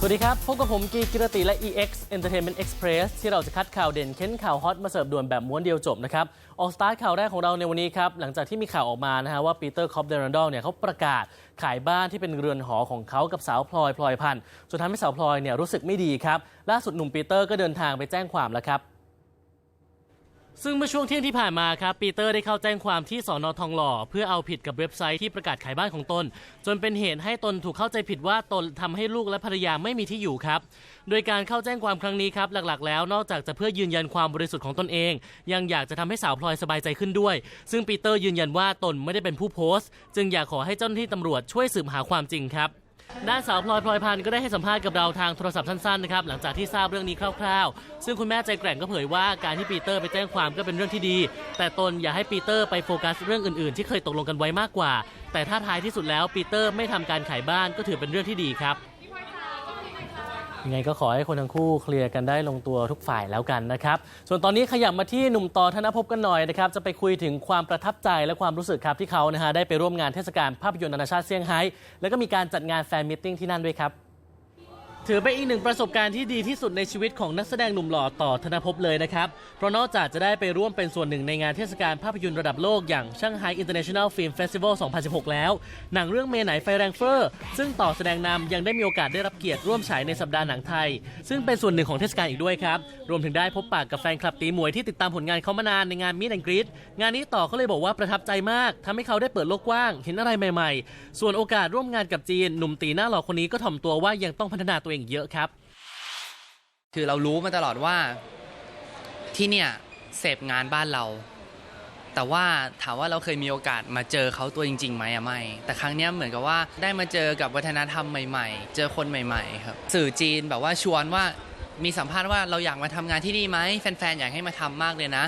สวัสดีครับ พบกับผมกีกิรติและ EX Entertainment Express ที่เราจะคัดข่าวเด่นเค้นข่าวฮอตมาเสิร์ฟด่วนแบบม้วนเดียวจบนะครับ ออกสตาร์ทข่าวแรกของเราในวันนี้ครับ หลังจากที่มีข่าวออกมานะฮะว่าปีเตอร์คอปเดรันดอลเนี่ยเขาประกาศขายบ้านที่เป็นเรือนหอของเขากับสาวพลอยพลอยพันธ์จนทำให้สาวพลอยเนี่ยรู้สึกไม่ดีครับล่าสุดหนุ่มปีเตอร์ก็เดินทางไปแจ้งความแล้วครับ ซึ่งเมื่อช่วงเที่ยงที่ผ่านมาครับปีเตอร์ได้เข้าแจ้งความที่สอนอทองหล่อ เพื่อเอาผิดกับเว็บไซต์ที่ประกาศขายบ้านของตน จนเป็นเหตุให้ตนถูกเข้าใจผิดว่าตนทำให้ลูกและภรรยาไม่มีที่อยู่ครับ โดยการเข้าแจ้งความครั้งนี้ครับ หลักๆ แล้วนอกจากจะเพื่อยืนยันความบริสุทธิ์ของตนเอง ยังอยากจะทำให้สาวพลอยสบายใจขึ้นด้วย ซึ่งปีเตอร์ยืนยันว่าตนไม่ได้เป็นผู้โพสต์ จึงอยากขอให้เจ้าหน้าที่ตำรวจช่วยสืบหาความจริงครับ ด้านสาวพลอยพลอยพันธ์ก็ได้ให้สัมภาษณ์กับเราทางโทรศัพท์สั้นๆนะครับหลังจากที่ทราบเรื่องนี้คร่าวๆ ซึ่งคุณแม่ใจแกร่งก็เผยว่าการที่ปีเตอร์ไปแจ้งความก็เป็นเรื่องที่ดี แต่ตนอยากให้ปีเตอร์ไปโฟกัสเรื่องอื่นๆ ที่เคยตกลงกันไว้มากกว่า แต่ถ้าท้ายที่สุดแล้วปีเตอร์ไม่ทำการขายบ้านก็ถือเป็นเรื่องที่ดีครับ ยังไงก็ขอให้คนทั้งคู่เคลียร์กันได้ลงตัวทุกฝ่ายแล้วกันนะครับ ส่วนตอนนี้ขยับมาที่หนุ่มต่อธนภพกันหน่อยนะครับ จะไปคุยถึงความประทับใจและความรู้สึกครับที่เขานะฮะได้ไปร่วมงานเทศกาลภาพยนตร์นานาชาติเซี่ยงไฮ้แล้วก็มีการจัดงานแฟนมิทติ้งที่นั่นด้วยครับ ถือเป็นอีกหนึ่งประสบการณ์ที่ดีที่สุดในชีวิตของนักแสดงหนุ่มหล่อต่อธนภพเลยนะครับ เพราะนอกจากจะได้ไปร่วมเป็นส่วนหนึ่งในงานเทศกาลภาพยนตร์ระดับโลกอย่างช่างไฮ International Film Festival 2016 แล้ว หนังเรื่องเมไหนไฟแรงเฟอร์ ซึ่งต่อแสดงนำยังได้มีโอกาสได้รับเกียรติร่วมฉายในสัปดาห์หนังไทย ซึ่งเป็นส่วนหนึ่งของเทศกาลอีกด้วยครับ รวมถึงได้พบปากกับแฟนคลับตีมวยที่ติดตามผลงานเขามานานในงานมิ t แอนกรีดงานนี้ต่อเขาเลยบอกว่าประทับใจมากทำให้เขาได้เปิดโลกกว้างเห็นอะไรใหม่ ๆ ส่วนโอกาสร่วมงานกับจีนหนุ่มตีหน้าหล่อคนนี้ก็ถ่อมตัวว่ายังต้องพัฒนาตัวเองอีกเยอะครับ คือเรารู้มาตลอดว่าที่เนี่ยเสพงานบ้านเรา แต่ว่าถามว่าเราเคยมีโอกาสมาเจอเขาตัวจริงๆไหมอะไม่ แต่ครั้งเนี้ยเหมือนกับว่าได้มาเจอกับวัฒนธรรมใหม่ๆ เจอคนใหม่ๆครับ สื่อจีนแบบว่าชวนว่ามีสัมภาษณ์ว่าเราอยากมาทำงานที่นี่ไหมแฟนๆอยากให้มาทำมากเลยนะ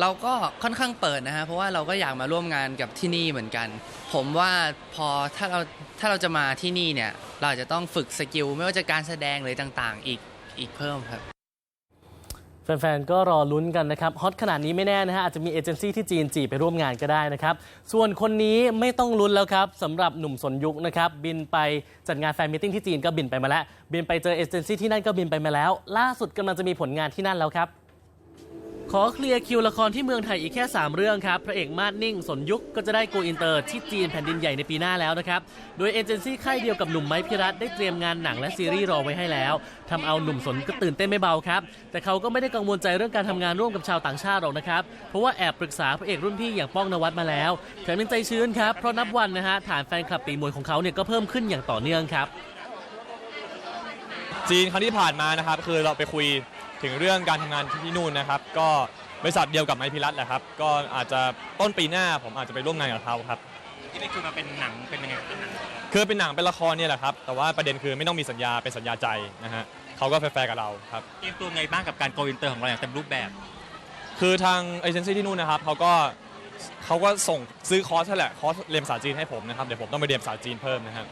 เราก็ค่อนข้างเปิดนะฮะเพราะว่าเราก็อยากมาร่วมงานกับที่นี่เหมือนกัน ผมว่าพอถ้าเราถ้าเราจะมาที่นี่เนี่ย เราอาจจะต้องฝึกสกิลไม่ว่าจะการแสดงหรือต่างๆ อีกอีกเพิ่มครับ แฟน ๆ ก็รอลุ้นกันนะครับ ฮอตขนาดนี้ไม่แน่นะฮะ อาจจะมีเอเจนซี่ที่จีนจีไปร่วมงานก็ได้นะครับ ส่วนคนนี้ไม่ต้องลุ้นแล้วครับสำหรับหนุ่มสนยุคนะครับ บินไปจัดงานแฟนมิทติ้งที่จีนก็บินไปมาแล้ว บินไปเจอเอเจนซี่ที่นั่นก็บินไปมาแล้ว ล่าสุดกำลังจะมีผลงานที่นั่นแล้วครับ ขอเคลียร์คิวละครที่เมืองไทยอีกแค่ 3 เรื่องครับ พระเอกมาดนิ่ง สนยุคก็จะได้โกอินเตอร์ที่จีนแผ่นดินใหญ่ในปีหน้าแล้วนะครับ โดยเอเจนซี่ค่ายเดียวกับหนุ่มไม้พิรัตได้เตรียมงานหนังและซีรีส์รอไว้ให้แล้วทำเอาหนุ่มสนก็ตื่นเต้นไม่เบาครับ แต่เขาก็ไม่ได้กังวลใจเรื่องการทำงานร่วมกับชาวต่างชาติหรอกนะครับ เพราะว่าแอบปรึกษาพระเอกรุ่นพี่อย่างป้องนวัดมาแล้วแถมยังใจชื้นครับเพราะนับวันนะฮะฐานแฟนคลับตีมวยของเขาเนี่ยก็เพิ่มขึ้นอย่างต่อเนื่องครับจีนครั้งที่ผ่านมานะครับคือเราไปคุย ถึงเรื่องการทำงานที่นู่นนะครับ ก็บริษัทเดียวกับไมพิรัตแหละครับ ก็อาจจะต้นปีหน้าผมอาจจะไปร่วมงานกับเขาครับที่ไปคุยมาเป็นหนังเป็นยังไงเป็นหนังคือเป็นหนังเป็นละครเนี่ยแหละครับ แต่ว่าประเด็นคือไม่ต้องมีสัญญาเป็นสัญญาใจนะฮะเขาก็แฟร์ๆกับเราครับเตรียมตัวไงบ้างกับการโกอินเตอร์ของเราอย่างเต็มรูปแบบ คือทางเอเจนซี่ที่นู่นนะครับเขาก็เขาก็ส่งซื้อคอร์สนั่นแหละคอร์สเรียนภาษาจีนให้ผมนะครับเดี๋ยวผมต้องไปเรียนภาษาจีนเพิ่มนะครับ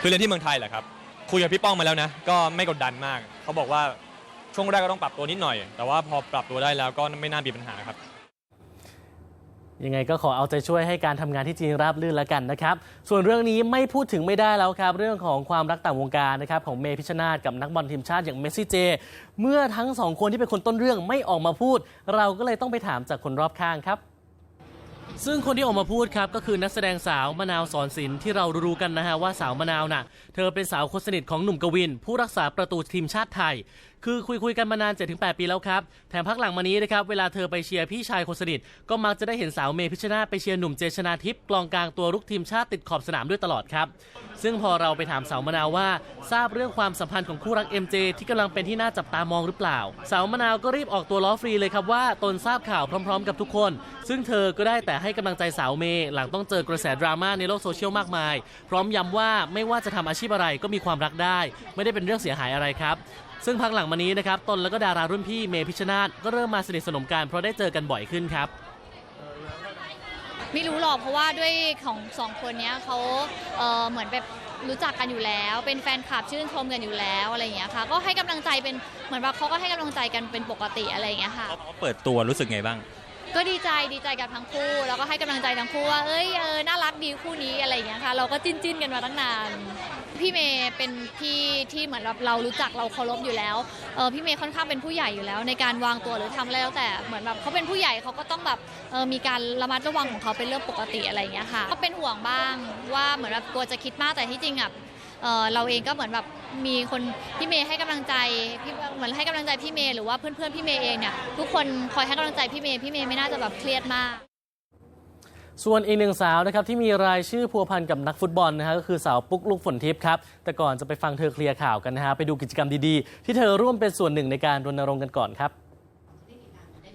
คือเรียนที่เมืองไทยแหละครับ คุยกับพี่ป้องมาแล้วนะ ก็ไม่กดดันมาก เขาบอกว่าช่วงแรกก็ต้องปรับตัวนิดหน่อย แต่ว่าพอปรับตัวได้แล้วก็ไม่น่ามีปัญหาครับยังไงก็ขอเอาใจช่วยให้การทำงานที่จีนราบรื่นแล้วกันนะครับ ส่วนเรื่องนี้ไม่พูดถึงไม่ได้แล้วครับ เรื่องของความรักต่างวงการนะครับของเมพิชชนาธกับนักบอลทีมชาติอย่างเมสซี่เจ เมื่อทั้งสองคนที่เป็นคนต้นเรื่องไม่ออกมาพูด เราก็เลยต้องไปถามจากคนรอบข้างครับ ซึ่งคนที่ออกมาพูดครับก็คือนักแสดงสาวมะนาวสอนศิลป์ที่เรารู้กันนะฮะว่าสาวมะนาวน่ะ เธอเป็นสาวคนสนิทของหนุ่มกวิน ผู้รักษาประตูทีมชาติไทย คือคุยคุยๆกันมานาน 7-8 ปีแล้วครับ แถมพักหลังมานี้นะครับ เวลาเธอไปเชียร์พี่ชายคนสนิท ก็มักจะได้เห็นสาวเมพิชนาไปเชียร์หนุ่มเจชนาทิพย์กลองกลางตัวรุกทีมชาติติดขอบสนามด้วยตลอดครับ ซึ่งพอเราไปถามสาวมะนาวว่า ทราบเรื่องความสัมพันธ์ของคู่รัก MJ ที่กำลังเป็นที่น่าจับตามองหรือเปล่า สาวมะนาวก็รีบออกตัวล้อฟรีเลยครับว่าตนทราบข่าวพร้อม ๆ กับทุกคน ซึ่งเธอก็ได้แต่ให้กำลังใจสาวเมย์หลังต้องเจอกระแสดราม่าในโลกโซเชียลมากมาย พร้อมย้ำว่าไม่ว่าจะทำอาชีพอะไรก็มีความรักได้ ไม่ได้เป็นเรื่องเสียหายอะไรครับ ซึ่งพักหลังมานี้นะครับตนแล้วก็ดารารุ่นพี่เมย์พิชชนาธก็เริ่มมาสนิทสนมกันเพราะได้เจอกันบ่อยขึ้นครับ ไม่รู้หรอกเพราะว่าด้วยของสองคนเนี้ยเขาเอ่อเหมือนแบบรู้จักกันอยู่แล้ว เป็นแฟนคลับชื่นชมกันอยู่แล้วอะไรอย่างเงี้ยค่ะ ก็ให้กำลังใจเป็นเหมือนว่าเขาก็ให้กำลังใจกันเป็นปกติอะไรอย่างเงี้ยค่ะ เขาเขาเปิดตัวรู้สึกไงบ้าง ก็ดีใจดีใจกับทั้งคู่ แล้วก็ให้กำลังใจทั้งคู่ว่าเอ้ยเออน่ารักดีคู่นี้อะไรอย่างเงี้ยค่ะ เราก็จิ้นจิ้นกันมาตั้งนาน พี่เมย์เป็นพี่ที่เหมือนแบบเรารู้จักเราเคารพอยู่แล้วเออพี่เมย์ค่อนข้างเป็นผู้ใหญ่อยู่แล้ว ในการวางตัวหรือทำอะไรแล้วแต่เหมือนแบบเขาเป็นผู้ใหญ่เขาก็ต้องแบบเออมีการระมัดระวังของเขาเป็นเรื่องปกติอะไรอย่างเงี้ยค่ะ ก็เป็นห่วงบ้างว่าเหมือนแบบกลัวจะคิดมากแต่ที่จริงอะ เเราเองก็เหมือนแบบมีคนพี่เมย์ให้กำลังใจเหมือนให้กำลังใจพี่เมย์หรือว่าเพื่อนๆพี่เมย์เองเนี่ยทุกคนคอยให้กำลังใจพี่เมย์พี่เมย์ไม่น่าจะแบบเครียดมากส่วนอีกหนึ่งสาวนะครับที่มีรายชื่อพัวพันกับนักฟุตบอลนะฮะก็คือสาวปุ๊กลุกฝนทิพย์ครับ แต่ก่อนจะไปฟังเธอเคลียร์ข่าวกันนะฮะไปดูกิจกรรมดีๆ ที่เธอร่วมเป็นส่วนหนึ่งในการรณรงค์กันก่อนครับ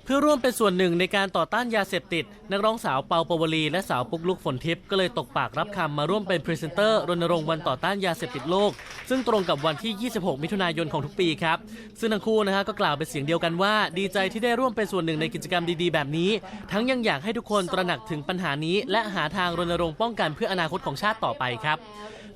เพื่อร่วมเป็นส่วนหนึ่งในการต่อต้านยาเสพติด นักร้องสาวเปาปวลี และสาวปุ๊กลุกฝนทิพย์ก็เลยตกปากรับคำมาร่วมเป็นพรีเซนเตอร์รณรงค์วันต่อต้านยาเสพติดโลก ซึ่งตรงกับวันที่ 26 มิถุนายนของทุกปีครับ ซึ่งทั้งคู่นะฮะก็กล่าวเป็นเสียงเดียวกันว่า ดีใจที่ได้ร่วมเป็นส่วนหนึ่งในกิจกรรมดีๆ แบบนี้ ทั้งยังอยากให้ทุกคนตระหนักถึงปัญหานี้ และหาทางรณรงค์ป้องกันเพื่ออนาคตของชาติต่อไปครับ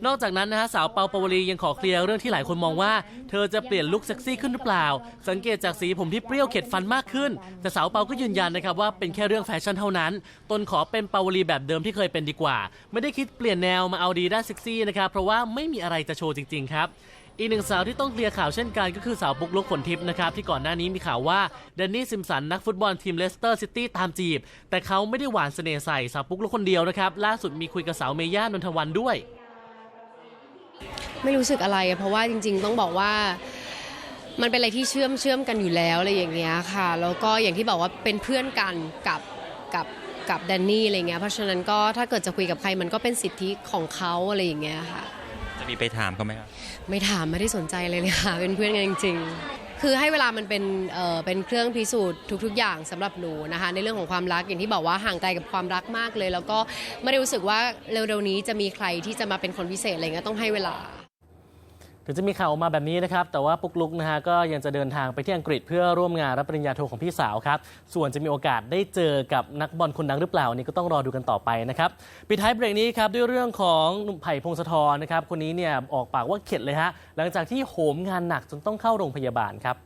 นอกจากนั้นนะฮะสาวเปาปาวลียังขอเคลียร์เรื่องที่หลายคนมองว่า เธอจะเปลี่ยนลุคเซ็กซี่ขึ้นหรือเปล่า สังเกตจากสีผมที่เปรี้ยวเข็ดฟันมากขึ้นแต่สาวเปาก็ยืนยันนะครับว่าเป็นแค่เรื่องแฟชั่นเท่านั้น ตนขอเป็นเปาวลีแบบเดิมที่เคยเป็นดีกว่า ไม่ได้คิดเปลี่ยนแนวมาเอาดีด้านเซ็กซี่นะครับ เพราะว่าไม่มีอะไรจะโชว์จริงๆครับอีกหนึ่งสาวที่ต้องเคลียร์ข่าวเช่นกันก็คือสาวปุ๊กลุกฝนทิพย์นะครับที่ก่อนหน้านี้มีข่าวว่าแดนนี่ซิมสันนักฟุตบอลทีมเลสเตอร์ซิตี้ตามจีบ แต่เขาไม่ได้หวานเสน่ห์ใส่สาวปุ๊กลุกคนเดียวนะครับล่าสุดมีคุยกับสาวเมย่านนทวันด้วย ไม่รู้สึกอะไร เพราะว่าจริง ๆ ต้องบอกว่า มันเป็นอะไรที่เชื่อมเชื่อมกันอยู่แล้วอะไรอย่างเงี้ยค่ะ แล้วก็อย่างที่บอกว่าเป็นเพื่อนกันกับกับกับแดนนี่อะไรเงี้ย เพราะฉะนั้นก็ถ้าเกิดจะคุยกับใครมันก็เป็นสิทธิของเขาอะไรอย่างเงี้ยค่ะ จะมีไปถามเขาไหมครับ ไม่ถามไม่ได้สนใจเลยเลยค่ะ เป็นเพื่อนกันจริง ๆ คือให้เวลามันเป็นเอ่อเป็นเครื่องพิสูจน์ทุก ๆ อย่างสำหรับหนูนะคะ ในเรื่องของความรักอย่างที่บอกว่าห่างไกลกับความรักมากเลย แล้วก็ไม่ได้รู้สึกว่าเร็วๆนี้จะมีใครที่จะมาเป็นคนพิเศษอะไรเงี้ยต้องให้เวลา ถึงจะมีข่าวออกมาแบบนี้นะครับ แต่ว่าปุกลุกนะฮะก็ยังจะเดินทางไปที่อังกฤษ เพื่อร่วมงานรับปริญญาโทของพี่สาวครับ ส่วนจะมีโอกาสได้เจอกับนักบอลคนดังหรือเปล่านี่ก็ต้องรอดูกันต่อไปนะครับปิดท้ายเบรกนี้ครับด้วยเรื่องของหนุ่มไผ่พงศธรนะครับคนนี้เนี่ยออกปากว่าเข็ดเลยฮะหลังจากที่โหมงานหนักจนต้องเข้าโรงพยาบาลครับ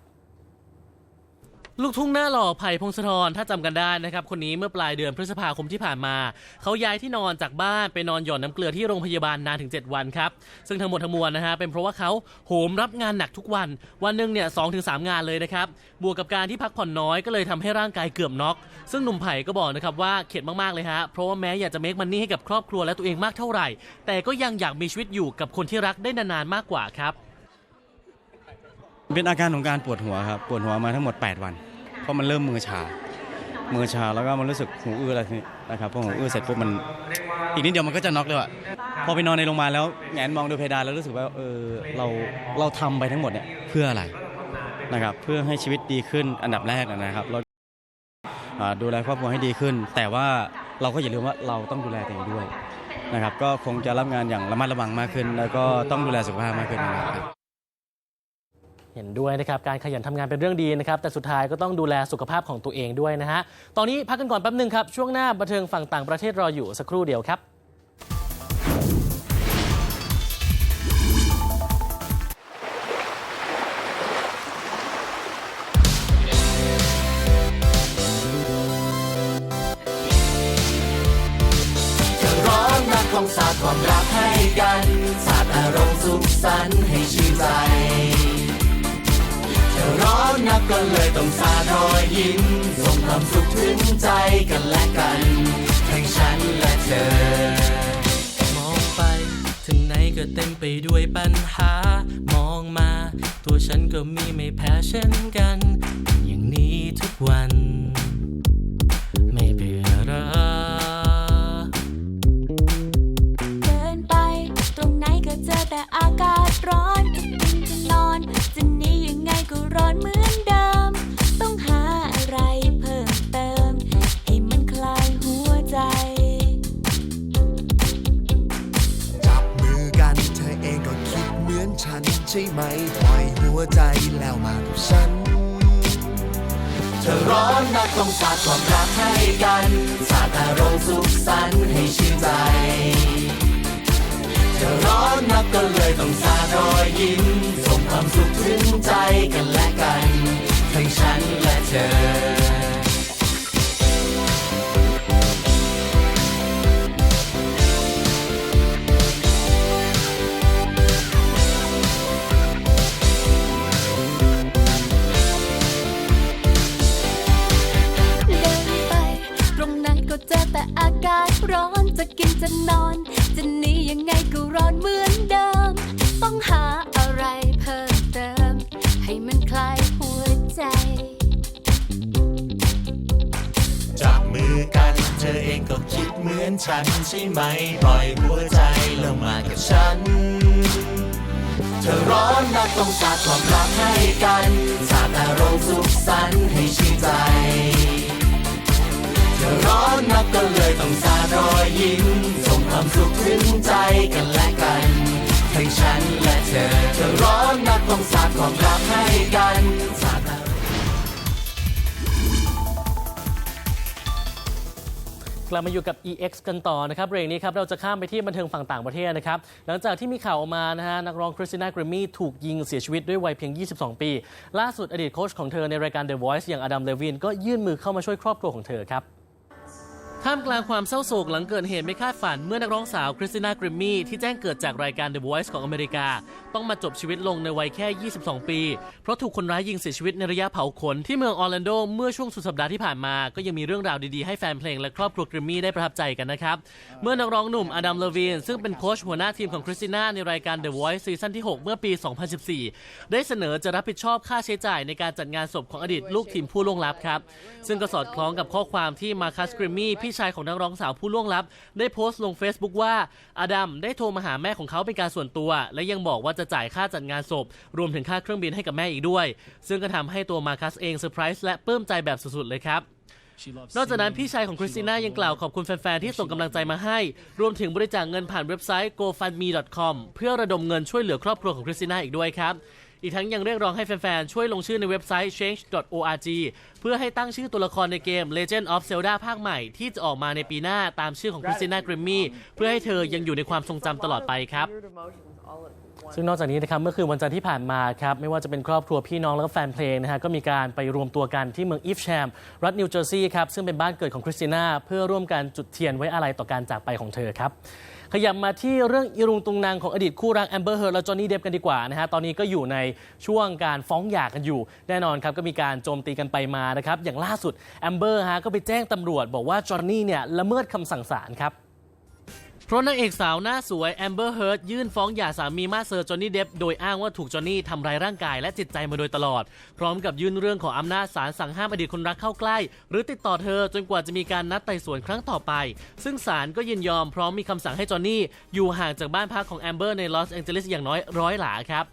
ลูกทุ่งหน้าหล่อไผ่พงศธรถ้าจำกันได้นะครับ คนนี้เมื่อปลายเดือนพฤษภาคมที่ผ่านมา เขาย้ายที่นอนจากบ้านไปนอนหย่อนน้ำเกลือที่โรงพยาบาลนานถึง 7 วันครับ ซึ่งทั้งหมดทั้งมวลนะฮะเป็นเพราะว่าเขาโหมรับงานหนักทุกวัน วันหนึ่งเนี่ยสองถึงสามงานเลยนะครับ บวกกับการที่พักผ่อนน้อยก็เลยทำให้ร่างกายเกือบน็อก ซึ่งหนุ่มไผ่ก็บอกนะครับว่าเข็ดมากๆเลยฮะเพราะว่าแม้อยากจะเมคมันนี่ให้กับครอบครัวและตัวเองมากเท่าไหร่ แต่ก็ยังอยากมีชีวิตอยู่กับคนที่รักได้นานๆมากกว่าครับ เป็นอาการของการปวดหัวครับ ปวดหัวมาทั้งหมด 8 วัน เพราะมันเริ่มมือชา มือชาแล้วก็มันรู้สึกหูอื้ออะไรนี้นะครับพอหูอื้อเสร็จปุ๊บมัน อีกนิดเดียวมันก็จะน็อกเลยอะพอไปนอนในโรงพยาบาลแล้วแงนมองดูเพดานแล้วรู้สึกว่าเออเราเราทำไปทั้งหมดเนี่ยเพื่ออะไรนะครับเพื่อให้ชีวิตดีขึ้นอันดับแรกนะครับเราดูแลครอบครัวให้ดีขึ้น แต่ว่าเราก็อย่าลืมว่าเราต้องดูแลตัวเองด้วยนะครับก็คงจะรับงานอย่างระมัดระวังมากขึ้น แล้วก็ต้องดูแลสุขภาพมากขึ้นนะครับ เห็นด้วยนะครับการขยันทำงานเป็นเรื่องดีนะครับแต่สุดท้ายก็ต้องดูแลสุขภาพของตัวเองด้วยนะฮะตอนนี้พักกันก่อนแป๊บหนึ่งครับช่วงหน้าบันเทิงฝั่งต่างประเทศรออยู่สักครู่เดียวครับร้อนนักต้องสาดความรักให้กัน สาดอารมณ์สุขสันต์ให้ชื่นใจ ร้อนนักก็เลยต้องสาดรอยยิ้มส่งความสุขถึงใจกันและกัน ทั้งฉันและเธอ มองไป ถึงไหนก็เต็มไปด้วยปัญหา มองมา ตัวฉันก็มีไม่แพ้เช่นกัน อย่างนี้ทุกวัน ช่ไหมปล่อยหัวใจแล้วมากับฉัน เธอร้อนนักต้องสาดความรักให้กัน สาดอารมณ์สุขสันต์ให้ชื่นใจ เธอร้อนนักก็เลยต้องสาดรอยยิ้มส่งความสุขถึงใจกันและกัน ทั้งฉันและเธอ ล่อยหัวใจล้วมากับฉัน เธอร้อนนักต้องสาดความรักให้กัน สาดอารมณ์สุขสันต์ให้ชื่นใจ เธอร้อนนักก็เลยต้องสาดรอยยิ้มส่งความสุขถึงใจกันและกันทั้งฉันและเธอ เธอร้อนนักต้องสาดความรักให้กันสาด กลับมาอยู่กับ EX กันต่อนะครับเบรกนี้ครับเราจะข้ามไปที่บันเทิงฝั่งต่างประเทศนะครับหลังจากที่มีข่าวออกมานะฮะนักร้องคริสติน่ากรมมี่ถูกยิงเสียชีวิตด้วยวัยเพียง 22 ปี ล่าสุดอดีตโค้ชของเธอในรายการ The Voice อย่างอดัมเลวินก็ยื่นมือเข้ามาช่วยครอบครัวของเธอครับ ท่ามกลางความเศร้าโศกหลังเกิดเหตุไม่คาดฝันเมื่อนักร้องสาวคริสติน่ากริมมี่ที่แจ้งเกิดจากรายการ The Voice ของอเมริกา ต้องมาจบชีวิตลงในวัยแค่ 22 ปี เพราะถูกคนร้ายยิงเสียชีวิตในระยะเผาขนที่เมืองออร์แลนโดเมื่อช่วงสุดสัปดาห์ที่ผ่านมา ก็ยังมีเรื่องราวดีๆให้แฟนเพลงและครอบครัวกริมมี่ได้ประทับใจกันนะครับ เมื่อนักร้องหนุ่มอดัมเลวีนซึ่งเป็นโค้ชหัวหน้าทีมของคริสติน่าในรายการ The Voice ซีซั่นที่ 6 เมื่อปี 2014 ได้เสนอจะรับผิดชอบค่าใช้จ่ายในการจัดงานศพของอดีตลูกทีมผู้ล่วงลับครับซึ่งก็สอดคล้องกับข้อความที่มาคัสกริมมี่พี่ชายของนักร้องสาวผู้ล่วงลับ ได้โพสต์ลง Facebook ว่าอดัมได้โทรมาหาแม่ของเขาเป็นการส่วนตัว และยังบอกว่าจะจ่ายค่าจัดงานศพ รวมถึงค่าเครื่องบินให้กับแม่อีกด้วย ซึ่งก็ทำให้ตัวมาคัสเองเซอร์ไพรส์และปลื้มใจแบบสุดๆเลยครับนอกจากนั้นพี่ชายของคริสติน่ายังกล่าวขอบคุณแฟน ๆ ที่ส่งกำลังใจมาให้ รวมถึงบริจาคเงินผ่านเว็บไซต์ gofundme.com เพื่อระดมเงินช่วยเหลือครอบครัวของคริสติน่าอีกด้วยครับ อีกทั้งยังเรียกร้องให้แฟนๆ ช่วยลงชื่อในเว็บไซต์ change.org เพื่อให้ตั้งชื่อตัวละครในเกม Legend of Zelda ภาคใหม่ ที่จะออกมาในปีหน้าตามชื่อของคริสติน่ากริมมี่เพื่อให้เธอยังอยู่ในความทรงจำตลอดไปครับ ซึ่งนอกจากนี้นะครับเมื่อคืนวันจันทร์ที่ผ่านมาครับไม่ว่าจะเป็นครอบครัวพี่น้องแล้วก็แฟนเพลงนะฮะก็มีการไปรวมตัวกันที่เมืองอีฟแชมรัฐนิวเจอร์ซีย์ครับซึ่งเป็นบ้านเกิดของคริสติน่าเพื่อร่วมกันจุดเทียนไว้อาลัยต่อการจากไปของเธอครับขยับมาที่เรื่องอีรุงตุงนางของอดีตคู่รักแอมเบอร์เฮิร์และจอห์นนี่เดฟกันดีกว่านะฮะตอนนี้ก็อยู่ในช่วงการฟ้องหย่ากันอยู่ แน่นอนครับก็มีการโจมตีกันไปมานะครับอย่างล่าสุดแอมเบอร์ฮะก็ไปแจ้งตำรวจ บอกว่าจอห์นนี่เนี่ยละเมิดคำสั่งศาลครับ เพราะนางเอกสาวหน้าสวยแอมเบอร์เฮิร์ตยื่นฟ้องหย่าสามีมาสเซอร์จอห์นนี่เดฟโดยอ้างว่าถูกจอห์นนี่ทำร้ายร่างกายและจิตใจมาโดยตลอด พร้อมกับยื่นเรื่องของอำนาจศาลสั่งห้ามอดีตคนรักเข้าใกล้ หรือติดต่อเธอจนกว่าจะมีการนัดไต่สวนครั้งต่อไป ซึ่งศาลก็ยินยอมพร้อมมีคำสั่งให้จอห์นนี่อยู่ห่างจากบ้านพักของแอมเบอร์ในลอสแองเจลิสอย่างน้อยร้อยหลาครับ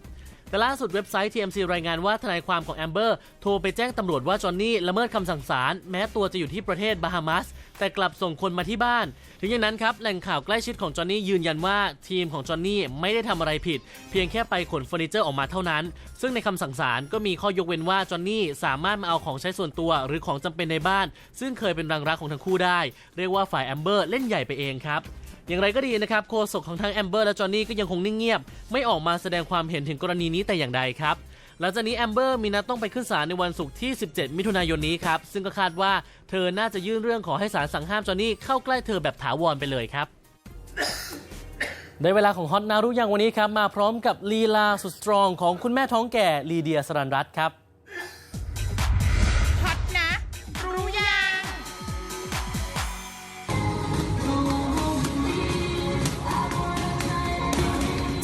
แต่ล่าสุดเว็บไซต์ TMC รายงานว่าทนายความของแอมเบอร์โทรไปแจ้งตำรวจว่าจอห์นนี่ละเมิดคำสั่งศาลแม้ตัวจะอยู่ที่ประเทศบาฮามัส แต่กลับส่งคนมาที่บ้าน ถึงอย่างนั้นครับแหล่งข่าวใกล้ชิดของจอห์นนี่ยืนยันว่าทีมของจอห์นนี่ไม่ได้ทำอะไรผิด เพียงแค่ไปขนเฟอร์นิเจอร์ออกมาเท่านั้น ซึ่งในคำสั่งศาลก็มีข้อยกเว้นว่าจอห์นนี่สามารถมาเอาของใช้ส่วนตัวหรือของจำเป็นในบ้าน ซึ่งเคยเป็นรังรักของทั้งคู่ได้ เรียกว่าฝ่ายแอมเบอร์เล่นใหญ่ไปเองครับอย่างไรก็ดีนะครับโฆษกของทั้งแอมเบอร์และจอห์นนี่ก็ยังคงนิ่งเงียบ ไม่ออกมาแสดงความเห็นถึงกรณีนี้แต่อย่างใดครับ หลังจากนี้แอมเบอร์มีนัดต้องไปขึ้นศาลในวันศุกร์ที่ 17 มิถุนายนนี้ครับ ซึ่งก็คาดว่าเธอน่าจะยื่นเรื่องขอให้ศาลสั่งห้ามจอห์นี่เข้าใกล้เธอแบบถาวรไปเลยครับในเวลาของฮอตนารู้ยังวันนี้ครับ มาพร้อมกับลีลาสุดสตรองของคุณแม่ท้องแก่ลีเดียสรันรัตครับ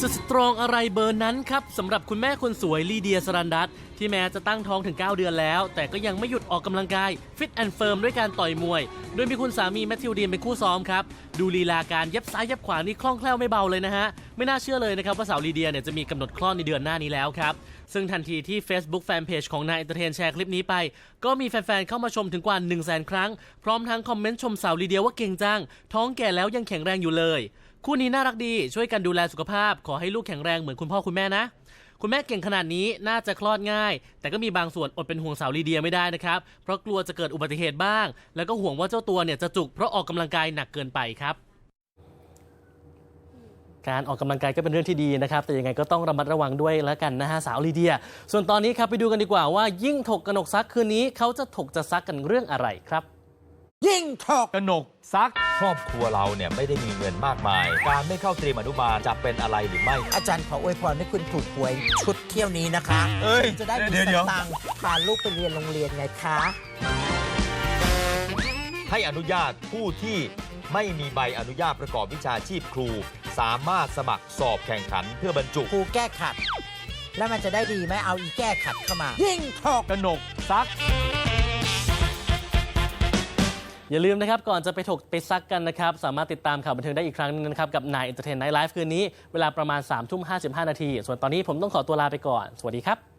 จะสตรองอะไรเบอร์นั้นครับสำหรับคุณแม่คนสวยลีเดียสรันดัตที่แม้จะตั้งท้องถึง 9 เดือนแล้ว แต่ก็ยังไม่หยุดออกกำลังกายฟิตแอนด์เฟิร์มด้วยการต่อยมวย โดยมีคุณสามีแมทธิวดีนเป็นคู่ซ้อมครับ ดูลีลาการเย็บซ้ายเย็บขวานี่คล่องแคล่วไม่เบาเลยนะฮะ ไม่น่าเชื่อเลยนะครับว่าสาวลีเดียเนี่ยจะมีกำหนดคลอดในเดือนหน้านี้แล้วครับ ซึ่งทันทีที่ Facebook Fanpage ของนายเอนเตอร์เทนแชร์คลิปนี้ไป ก็มีแฟนๆ เข้ามาชมถึงกว่า 1 0 0 0 0แสนครั้ง พร้อมทั้งคอมเมนต์ชมสาวลีเดียว่าเก่งจัง ท้องแก่แล้วยังแข็งแรงอยู่เลย คู่นี้น่ารักดีช่วยกันดูแลสุขภาพ ขอให้ลูกแข็งแรงเหมือนคุณพ่อคุณแม่นะคุณแม่เก่งขนาดนี้น่าจะคลอดง่าย แต่ก็มีบางส่วนอดเป็นห่วงสาวลีเดียไม่ได้นะครับ เพราะกลัวจะเกิดอุบัติเหตุบ้าง แล้วก็ห่วงว่าเจ้าตัวเนี่ยจะจุกเพราะออกกำลังกายหนักเกินไปครับ การออกกำลังกายก็เป็นเรื่องที่ดีนะครับ แต่ยังไงก็ต้องระมัดระวังด้วยแล้วกันนะฮะสาวลีเดีย ส่วนตอนนี้ครับไปดูกันดีกว่าว่ายิ่งถกกนกซักคืนนี้เขาจะถกจะซักกันเรื่องอะไรครับ ยิ่งถกกนกซักครอบครัวเราเนี่ยไม่ได้มีเงินมากมาย การไม่เข้าเตรียมอนุบาลจะเป็นอะไรหรือไม่ อาจารย์ขออวยพรให้คุณถูกหวยชุดเที่ยวนี้นะคะเอ้ยจะได้มีเดี๋ยวสเดี๋ยวตังค์พาลูกไปเรียนโรงเรียนไงคะให้อนุญาตผู้ที่ไม่มีใบอนุญาตประกอบวิชาชีพครู สามารถสมัครสอบแข่งขันเพื่อบรรจุครูแก้ขัด แล้วมันจะได้ดีไหมเอาอีแก้ขัดเข้ามา ยิ่งถกกนกซัก อย่าลืมนะครับก่อนจะไปถกไปซักกันนะครับ สามารถติดตามข่าวบันเทิงได้อีกครั้งหนึงนะครับ กับนายเอนเตอร์เทนไนท์ไลฟ์คืนนี้ เวลาประมาณ3ามทุ่มห้นาที ส่วนตอนนี้ผมต้องขอตัวลาไปก่อน สวัสดีครับ